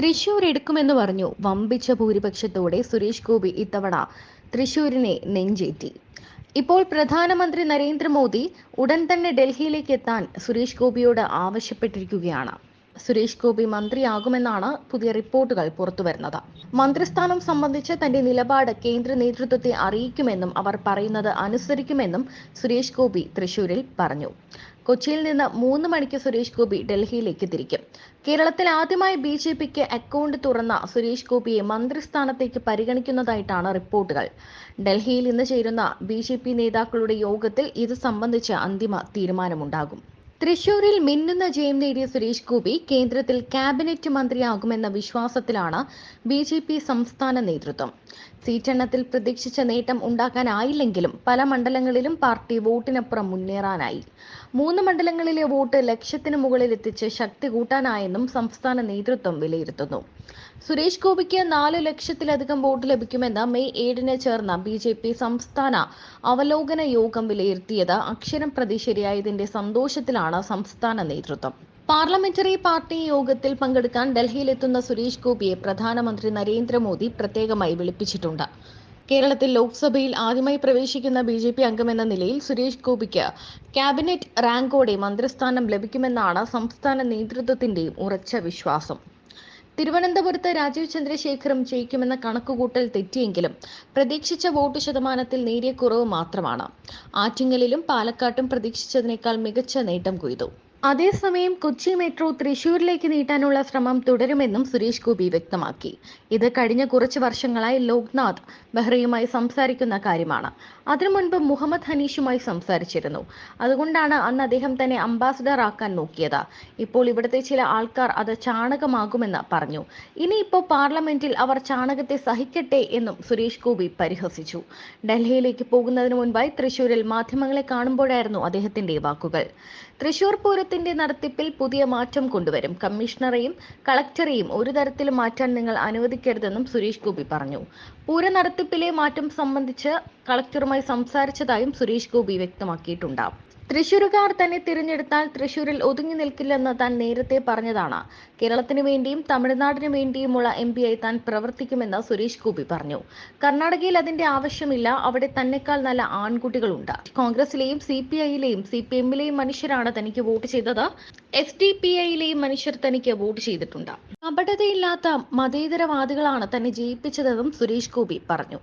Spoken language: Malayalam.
തൃശൂർ എടുക്കുമെന്ന് പറഞ്ഞു വമ്പിച്ച ഭൂരിപക്ഷത്തോടെ സുരേഷ് ഗോപി ഇത്തവണ തൃശൂരിനെ നെഞ്ചേറ്റി. ഇപ്പോൾ പ്രധാനമന്ത്രി നരേന്ദ്രമോദി ഉടൻ തന്നെ ഡൽഹിയിലേക്ക് എത്താൻ സുരേഷ് ഗോപിയോട് ആവശ്യപ്പെട്ടിരിക്കുകയാണ്. സുരേഷ് ഗോപി മന്ത്രിയാകുമെന്നാണ് പുതിയ റിപ്പോർട്ടുകൾ പുറത്തുവരുന്നത്. മന്ത്രിസ്ഥാനം സംബന്ധിച്ച് തന്റെ നിലപാട് കേന്ദ്ര നേതൃത്വത്തെ അറിയിക്കുമെന്നും അവർ പറയുന്നത് അനുസരിക്കുമെന്നും സുരേഷ് ഗോപി തൃശൂരിൽ പറഞ്ഞു. കൊച്ചിയിൽ നിന്ന് മൂന്ന് മണിക്ക് സുരേഷ് ഗോപി ഡൽഹിയിലേക്ക് തിരിക്കും. കേരളത്തിൽ ആദ്യമായി ബി ജെ പിക്ക് അക്കൗണ്ട് തുറന്ന സുരേഷ് ഗോപിയെ മന്ത്രിസ്ഥാനത്തേക്ക് പരിഗണിക്കുന്നതായിട്ടാണ് റിപ്പോർട്ടുകൾ. ഡൽഹിയിൽ ഇന്ന് ചേരുന്ന ബി നേതാക്കളുടെ യോഗത്തിൽ ഇത് സംബന്ധിച്ച് അന്തിമ തീരുമാനമുണ്ടാകും. തൃശൂരിൽ മിന്നുന്ന ജയം നേടിയ സുരേഷ് ഗോപി കേന്ദ്രത്തിൽ ക്യാബിനറ്റ് മന്ത്രിയാകുമെന്ന വിശ്വാസത്തിലാണ് ബി ജെ പി സംസ്ഥാന നേതൃത്വം. സീറ്റെണ്ണത്തിൽ പ്രതീക്ഷിച്ച നേട്ടം ഉണ്ടാക്കാനായില്ലെങ്കിലും പല മണ്ഡലങ്ങളിലും പാർട്ടി വോട്ടിനപ്പുറം മുന്നേറാനായി. മൂന്ന് മണ്ഡലങ്ങളിലെ വോട്ട് ലക്ഷത്തിന് മുകളിൽ എത്തിച്ച് ശക്തി കൂട്ടാനായെന്നും സംസ്ഥാന നേതൃത്വം വിലയിരുത്തുന്നു. സുരേഷ് ഗോപിക്ക് നാല് ലക്ഷത്തിലധികം വോട്ട് ലഭിക്കുമെന്ന് മെയ് ഏഴിന് ചേർന്ന ബി ജെ പി സംസ്ഥാന അവലോകന യോഗം വിലയിരുത്തിയത് അക്ഷരം പ്രതി ശരിയായതിന്റെ സന്തോഷത്തിലാണ് സംസ്ഥാന നേതൃത്വം. പാർലമെന്ററി പാർട്ടി യോഗത്തിൽ പങ്കെടുക്കാൻ ഡൽഹിയിലെത്തുന്ന സുരേഷ് ഗോപിയെ പ്രധാനമന്ത്രി നരേന്ദ്രമോദി പ്രത്യേകമായി വിളിപ്പിച്ചിട്ടുണ്ട്. കേരളത്തിൽ ലോക്സഭയിൽ ആദ്യമായി പ്രവേശിക്കുന്ന ബി ജെ പി അംഗമെന്ന നിലയിൽ സുരേഷ് ഗോപിക്ക് ക്യാബിനറ്റ് റാങ്കോടെ മന്ത്രിസ്ഥാനം ലഭിക്കുമെന്നാണ് സംസ്ഥാന നേതൃത്വത്തിന്റെയും ഉറച്ച വിശ്വാസം. തിരുവനന്തപുരത്ത് രാജീവ് ചന്ദ്രശേഖറും ജയിക്കുമെന്ന കണക്കുകൂട്ടൽ തെറ്റിയെങ്കിലും പ്രതീക്ഷിച്ച വോട്ട് ശതമാനത്തിൽ നേരിയ കുറവ് മാത്രമാണ്. ആറ്റിങ്ങലിലും പാലക്കാട്ടും പ്രതീക്ഷിച്ചതിനേക്കാൾ മികച്ച നേട്ടം കൊയ്തു. അതേസമയം കൊച്ചി മെട്രോ തൃശൂരിലേക്ക് നീട്ടാനുള്ള ശ്രമം തുടരുമെന്നും സുരേഷ് ഗോപി വ്യക്തമാക്കി. ഇത് കഴിഞ്ഞ കുറച്ച് വർഷങ്ങളായി ലോക്നാഥ് ബെഹ്റയുമായി സംസാരിക്കുന്ന കാര്യമാണ്. അതിനു മുൻപ് മുഹമ്മദ് ഹനീഷുമായി സംസാരിച്ചിരുന്നു. അതുകൊണ്ടാണ് അന്ന് അദ്ദേഹം തന്നെ അംബാസിഡർ ആക്കാൻ നോക്കിയത്. ഇപ്പോൾ ഇവിടുത്തെ ചില ആൾക്കാർ അത് ചാണകമാകുമെന്ന് പറഞ്ഞു. ഇനിയിപ്പോൾ പാർലമെന്റിൽ അവർ ചാണകത്തെ സഹിക്കട്ടെ എന്നും സുരേഷ് ഗോപി പരിഹസിച്ചു. ഡൽഹിയിലേക്ക് പോകുന്നതിന് മുൻപായി തൃശൂരിൽ മാധ്യമങ്ങളെ കാണുമ്പോഴായിരുന്നു അദ്ദേഹത്തിന്റെ വാക്കുകൾ. തൃശൂർ പൂരത്തിന്റെ നടത്തിപ്പിൽ പുതിയ മാറ്റം കൊണ്ടുവരും. കമ്മീഷണറെയും കളക്ടറെയും ഒരു തരത്തിലും മാറ്റാൻ നിങ്ങൾ അനുവദിക്കരുതെന്നും സുരേഷ് ഗോപി പറഞ്ഞു. പൂര നടത്തിപ്പിലെ മാറ്റം സംബന്ധിച്ച് കളക്ടറുമായി സംസാരിച്ചതായും സുരേഷ് ഗോപി വ്യക്തമാക്കിയിട്ടുണ്ട്. തൃശൂരുകാർ തന്നെ തിരഞ്ഞെടുത്താൽ തൃശൂരിൽ ഒതുങ്ങി നിൽക്കില്ലെന്ന് താൻ നേരത്തെ പറഞ്ഞതാണ്. കേരളത്തിനു വേണ്ടിയും തമിഴ്നാടിനു വേണ്ടിയുമുള്ള എം പിയായി താൻ പ്രവർത്തിക്കുമെന്ന് സുരേഷ് ഗോപി പറഞ്ഞു. കർണാടകയിൽ അതിന്റെ ആവശ്യമില്ല. അവിടെ തന്നെക്കാൾ നല്ല ആൺകുട്ടികളുണ്ട്. കോൺഗ്രസിലെയും സി പി ഐയിലെയും സി പി എമ്മിലെയും മനുഷ്യരാണ് തനിക്ക് വോട്ട് ചെയ്തത്. എസ് ഡി പി ഐയിലെയും മനുഷ്യർ തനിക്ക് വോട്ട് ചെയ്തിട്ടുണ്ട്. കപടതയില്ലാത്ത മതേതരവാദികളാണ് തന്നെ ജയിപ്പിച്ചതെന്നും സുരേഷ് ഗോപി പറഞ്ഞു.